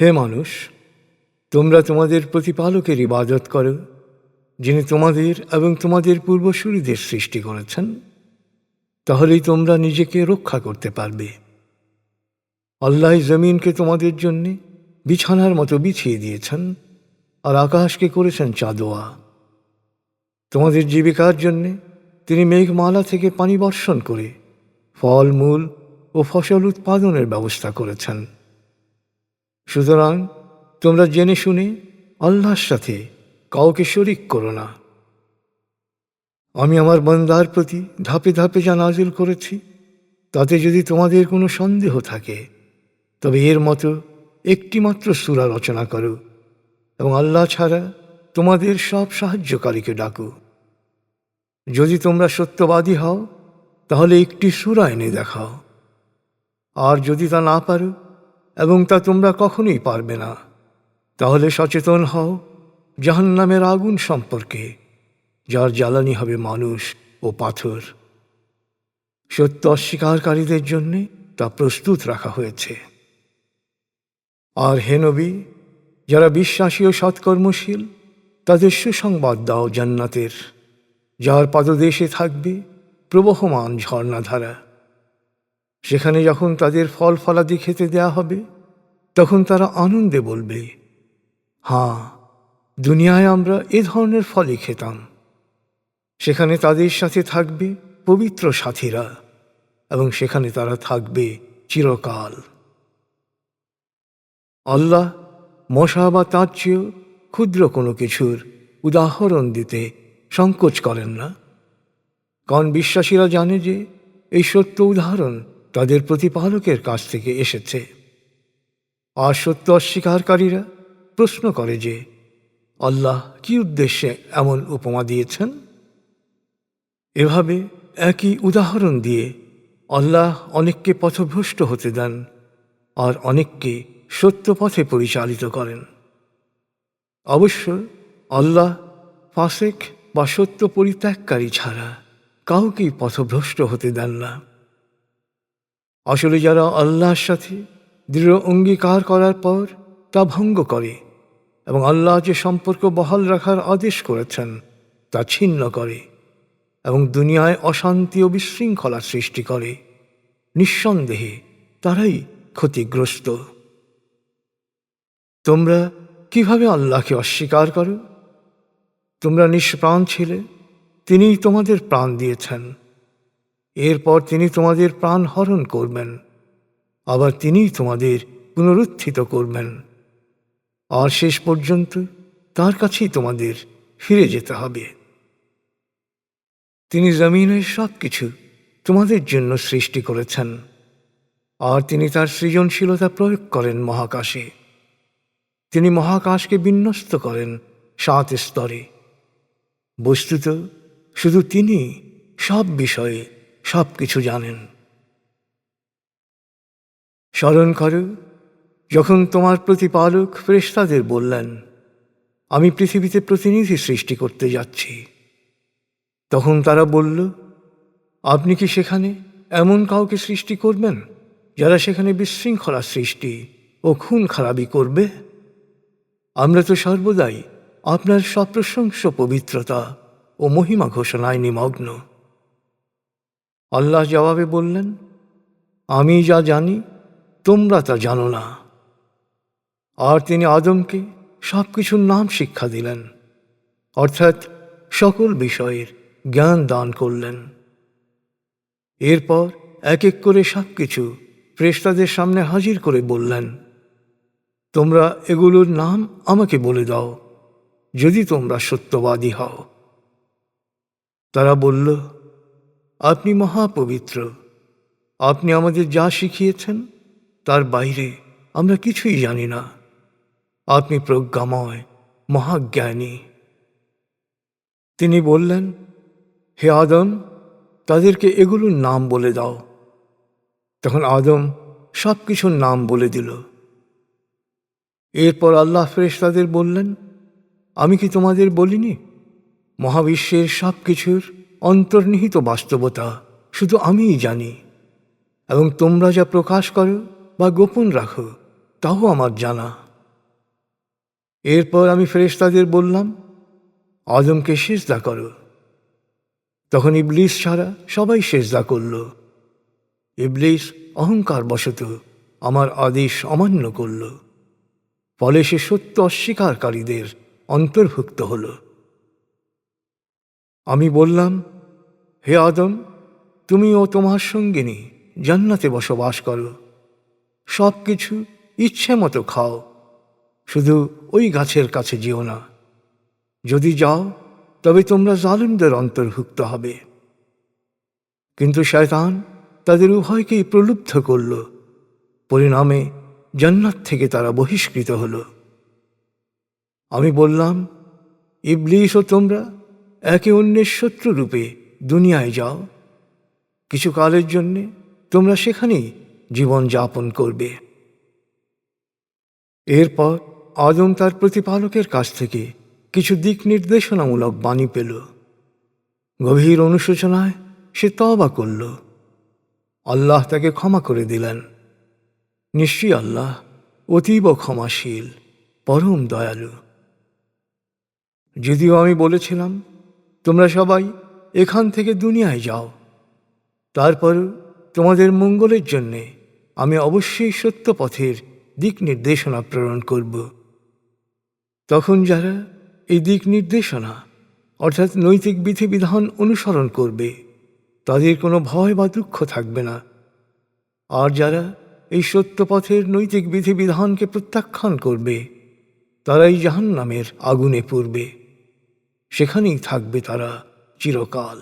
হে মানুষ, তোমরা তোমাদের প্রতিপালকের ইবাদত করো, যিনি তোমাদের এবং তোমাদের পূর্বসূরিদের সৃষ্টি করেছেন। তাহলেই তোমরা নিজেকে রক্ষা করতে পারবে। আল্লাহ জমিনকে তোমাদের জন্য বিছানার মতো বিছিয়ে দিয়েছেন আর আকাশকে করেছেন চাঁদোয়া। তোমাদের জীবিকার জন্যে তিনি মেঘমালা থেকে পানি বর্ষণ করে ফল মূল ও ফসল উৎপাদনের ব্যবস্থা করেছেন। সুতরাং তোমরা জেনে শুনে আল্লাহর সাথে কাউকে শরিক করো না। আমি আমার বন্দার প্রতি ধাপে ধাপে যা নাজিল করেছি, তাতে যদি তোমাদের কোনো সন্দেহ থাকে, তবে এর মতো একটিমাত্র সূরা রচনা করো এবং আল্লাহ ছাড়া তোমাদের সব সাহায্যকারীকে ডাকো। যদি তোমরা সত্যবাদী হও, তাহলে একটি সূরা এনে দেখাও। আর যদি তা না পারো এবং তা তোমরা কখনোই পারবে না। তাহলে সচেতন হও, জাহান্নামের আগুন সম্পর্কে, যার জ্বালানি হবে মানুষ ও পাথর। সত্য অস্বীকারীদের জন্যে তা প্রস্তুত রাখা হয়েছে। আর হেনবি যারা বিশ্বাসী ও সৎকর্মশীল, তাদের সুসংবাদ দাও জান্নাতের, যার পাদদেশে থাকবে প্রবহমান ঝর্ণাধারা। সেখানে যখন তাদের ফল ফলাদি খেতে দেয়া হবে, তখন তারা আনন্দে বলবে হ্যাঁ দুনিয়ায় আমরা এ ধরনের ফলই খেতাম। সেখানে তাদের সাথে থাকবে পবিত্র সাথীরা এবং সেখানে তারা থাকবে চিরকাল। আল্লাহ মশা বা তার চেয়েও ক্ষুদ্র কোনো কিছুর উদাহরণ দিতে সংকোচ করেন না। কারণ বিশ্বাসীরা জানে যে এই সত্য উদাহরণ তাদের প্রতিপালকের কাছ থেকে এসেছে। আর সত্য অস্বীকারীরা প্রশ্ন করে যে, আল্লাহ কি উদ্দেশ্যে এমন উপমা দিয়েছেন? এভাবে একই উদাহরণ দিয়ে আল্লাহ অনেককে পথভ্রষ্ট হতে দেন আর অনেককে সত্য পথে পরিচালিত করেন। অবশ্য আল্লাহ ফাসেক বা সত্য পরিত্যাগকারী ছাড়া কাউকেই পথভ্রষ্ট হতে দেন না। আসলে যারা আল্লাহর সাথে দৃঢ় অঙ্গীকার করার পর তা ভঙ্গ করে এবং আল্লাহ যে সম্পর্ক বহাল রাখার আদেশ করেছেন, তা ছিন্ন করে এবং দুনিয়ায় অশান্তি ও বিশৃঙ্খলার সৃষ্টি করে, নিঃসন্দেহে তারাই ক্ষতিগ্রস্ত। তোমরা কীভাবে আল্লাহকে অস্বীকার করো? তোমরা নিষ্প্রাণ ছিলে, তিনিই তোমাদের প্রাণ দিয়েছেন। এরপর তিনি তোমাদের প্রাণ হরণ করবেন। আবার তিনিই তোমাদের পুনরুত্থিত করবেন। আর শেষ পর্যন্ত তার কাছেই তোমাদের ফিরে যেতে হবে। তিনি জমিনের সব কিছু তোমাদের জন্য সৃষ্টি করেছেন। আর তিনি তার সৃজনশীলতা প্রয়োগ করেন মহাকাশে। তিনি মহাকাশকে বিন্যস্ত করেন সাত স্তরে। বস্তুত শুধু তিনি সব বিষয়ে সব কিছু জানেন। স্মরণ করো, যখন তোমার প্রতিপালক ফ্রেস্তাদের বললেন, আমি পৃথিবীতে প্রতিনিধি সৃষ্টি করতে যাচ্ছি। তখন তারা বলল, আপনি কি সেখানে এমন কাউকে সৃষ্টি করবেন, যারা সেখানে বিশৃঙ্খলা সৃষ্টি ও খুন খারাপি করবে? আমরা তো সর্বদাই আপনার সপ্রশংস পবিত্রতা ও মহিমা ঘোষণায় নিমগ্ন। আল্লাহ জবাবে বললেন, আমি যা জানি, তোমরা তা জানো না। আর তিনি আদমকে সব কিছুর নাম শিক্ষা দিলেন, অর্থাৎ সকল বিষয়ের জ্ঞান দান করলেন। এরপর এক এক করে সব কিছু ফ্রেস্তাদের সামনে হাজির করে বললেন, তোমরা এগুলোর নাম আমাকে বলে দাও, যদি তোমরা সত্যবাদী হও। তারা বলল আপনি মহাপবিত্র। আপনি আমাদের যা শিখিয়েছেন, তার বাইরে আমরা কিছুই জানি না। আপনি প্রজ্ঞাময়, মহাজ্ঞানী। তিনি বললেন, হে আদম, তাদেরকে এগুলোর নাম বলে দাও। তখন আদম সব কিছুর নাম বলে দিল। এরপর আল্লাহ ফ্রেশ তাদের বললেন, আমি কি তোমাদের বলিনি? মহাবিশ্বের সব কিছুর অন্তর্নিহিত বাস্তবতা শুধু আমিই জানি। এবং তোমরা যা প্রকাশ করো বা গোপন রাখো, তাও আমার জানা। এরপর আমি ফেরেশতাদের বললাম, আদমকে সেজদা করো। তখন ইবলিস ছাড়া সবাই সেজদা করল। ইবলিস অহংকার বশত আমার আদেশ অমান্য করল। ফলে সে সত্য অস্বীকারীদের অন্তর্ভুক্ত হল। আমি বললাম হে আদম তুমি ও তোমার সঙ্গিনী জান্নাতে বসবাস করো। সব কিছু ইচ্ছে মতো খাও, শুধু ওই গাছের কাছে যেও না। যদি যাও, তবে তোমরা জালিমদের অন্তর্ভুক্ত হবে। কিন্তু শয়তান তাদের উভয়কেই প্রলুব্ধ করল। পরিণামে জান্নাত থেকে তারা বহিষ্কৃত হল। আমি বললাম ইবলিশ ও তোমরা একে অন্যের শত্রুরূপে দুনিয়ায় যাও। কিছু কালের জন্যে তোমরা সেখানেই জীবন যাপন করবে। এরপর আদম তার প্রতিপালকের কাছ থেকে কিছু দিক নির্দেশনামূলক বাণী পেল। গভীর অনুশোচনায় সে তবা করল। আল্লাহ তাকে ক্ষমা করে দিলেন। নিশ্চয়ই আল্লাহ অতীব ক্ষমাশীল, পরম দয়ালু। যদিও আমি বলেছিলাম, তোমরা সবাই এখান থেকে দুনিয়ায় যাও। তারপর তোমাদের মঙ্গলের জন্যে আমি অবশ্যই সত্য পথের দিক নির্দেশনা প্রেরণ করব। তখন যারা এই দিক নির্দেশনা, অর্থাৎ নৈতিক বিধিবিধান অনুসরণ করবে, তাদের কোনো ভয় বা দুঃখ থাকবে না। আর যারা এই সত্য পথের নৈতিক বিধিবিধানকে প্রত্যাখ্যান করবে, তারাই জাহান্নামের আগুনে পড়বে। সেখানেই থাকবে তারা। চিরকাল